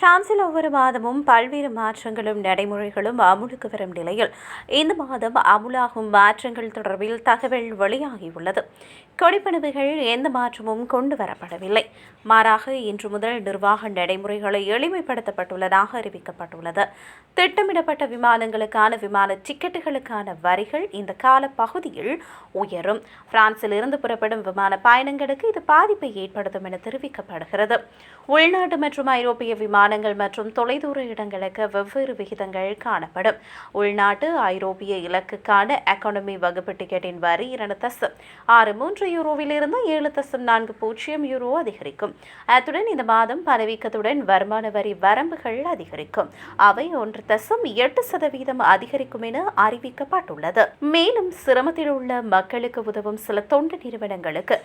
பிரான்சில் ஒவ்வொரு மாதமும் பல்வேறு மாற்றங்களும் நடைமுறைகளும் அமுலுக்கு வரும் நிலையில் இந்த மாதம் அமுலாகும் மாற்றங்கள் தொடர்பில் தகவல் வெளியாகியுள்ளது. கொடிப்பணிவுகள் எந்த மாற்றமும் கொண்டு வரப்படவில்லை. மாறாக இன்று முதல் நிர்வாக நடைமுறைகளை எளிமைப்படுத்தப்பட்டுள்ளதாக அறிவிக்கப்பட்டுள்ளது. திட்டமிடப்பட்ட விமானங்களுக்கான விமான டிக்கெட்டுகளுக்கான வரிகள் இந்த கால பகுதியில் உயரும். பிரான்சில் இருந்து புறப்படும் விமான பயணங்களுக்கு இது பாதிப்பை ஏற்படுத்தும் என தெரிவிக்கப்படுகிறது. உள்நாட்டு மற்றும் ஐரோப்பிய விமானங்கள் மற்றும் தொலைதூர இடங்களுக்கு வெவ்வேறு விகிதங்கள் காணப்படும். உள்நாட்டு ஐரோப்பிய இலக்குக்கான எக்கானமி வகுப்பு டிக்கெட்டின் வரி இரண்டு தசம். ஆறு மூன்று யூரோவிலிருந்து ஏழு தசம் நான்கு பூஜ்ஜியம் யூரோ அதிகரிக்கும். அத்துடன் இந்த மாதம் பணவீக்கத்துடன் வருமான வரி வரம்புகள் அதிகரிக்கும். அவை ஒன்று தசம் எட்டு சதவீதம் அதிகரிக்கும் என அறிவிக்கப்பட்டுள்ளது. மேலும் சிரமத்தில் உள்ள மக்களுக்கு உதவும் சில தொண்டு நிறுவனங்களுக்கு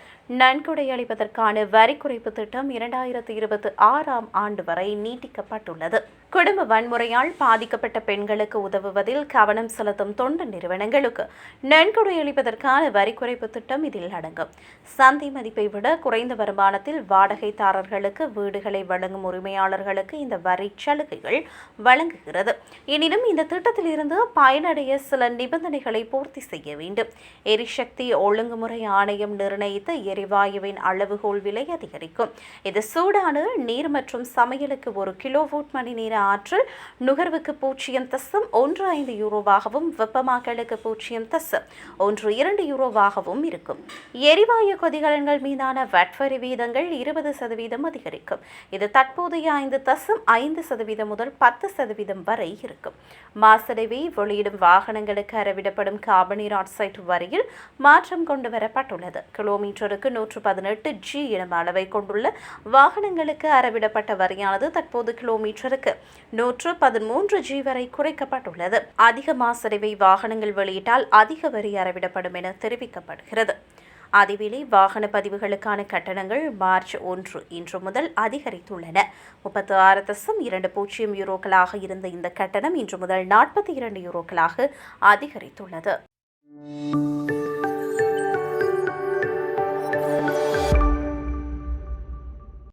நன்கொடை அளிப்பதற்கான வரி குறைப்பு திட்டம் இரண்டாயிரத்தி இருபத்தி ஆறாம் ஆண்டு வரை நீ நீட்டிக்கப்பட்டுள்ளது. குடும்ப வன்முறையால் பாதிக்கப்பட்ட பெண்களுக்கு உதவுவதில் கவனம் செலுத்தும் தொண்டு நிறுவனங்களுக்கு நன்கொடை அளிப்பதற்கான வரி குறைப்பு திட்டம் இதில் அடங்கும். சந்தை மதிப்பை விட குறைந்த வருமானத்தில் வாடகைதாரர்களுக்கு வீடுகளை வழங்கும் உரிமையாளர்களுக்கு இந்த வரி சலுகைகள் வழங்குகிறது. எனினும் இந்த திட்டத்திலிருந்து பயனடைய சில நிபந்தனைகளை பூர்த்தி செய்ய வேண்டும். எரிசக்தி ஒழுங்குமுறை ஆணையம் நிர்ணயித்த எரிவாயுவின் அளவுகோல் விலை அதிகரிக்கும். இது சூடான நீர் மற்றும் சமையலுக்கு ஒரு கிலோவோட் மணி நேர ஆற்றல் நுகர்வுக்கு பூஜ்ஜியம் தசம் ஒன்று ஐந்து யூரோவாகவும் வெப்பமாக்கலுக்கு பூஜ்ஜியம் தசம் ஒன்று இரண்டு யூரோவாகவும் இருக்கும். எரிவாயு கொதிகலன்கள் மீதான வட் வரி வீதங்கள் இருபது சதவீதம் அதிகரிக்கும். இது தற்போதைய ஐந்து தசம் ஐந்து சதவீதம் முதல் பத்து சதவீதம் வரை இருக்கும். மாசடைவை வெளியிடும் வாகனங்களுக்கு அறவிடப்படும் கார்பனீர் ஆக்சைடு வரியில் மாற்றம் கொண்டு வரப்பட்டுள்ளது கிலோமீட்டருக்கு நூற்று பதினெட்டு ஜி எனும் அளவை கொண்டுள்ள வாகனங்களுக்கு அறவிடப்பட்ட வரியானது தற்போது கிலோமீட்டருக்கு நூற்று பதிமூன்று ஜி வரை குறைக்கப்பட்டுள்ளது. அதிக மாசடைவை வாகனங்கள் வெளியிட்டால் அதிக வரி அறவிடப்படும் என தெரிவிக்கப்படுகிறது. அதேவேளை வாகன பதிவுகளுக்கான கட்டணங்கள் மார்ச் ஒன்று இன்று முதல் அதிகரித்துள்ளன. முப்பத்தி ஆறு தசம் இரண்டு பூஜ்ஜியம் யூரோக்களாக இருந்த இந்த கட்டணம் இன்று முதல் நாற்பத்தி இரண்டு யூரோக்களாக அதிகரித்துள்ளது.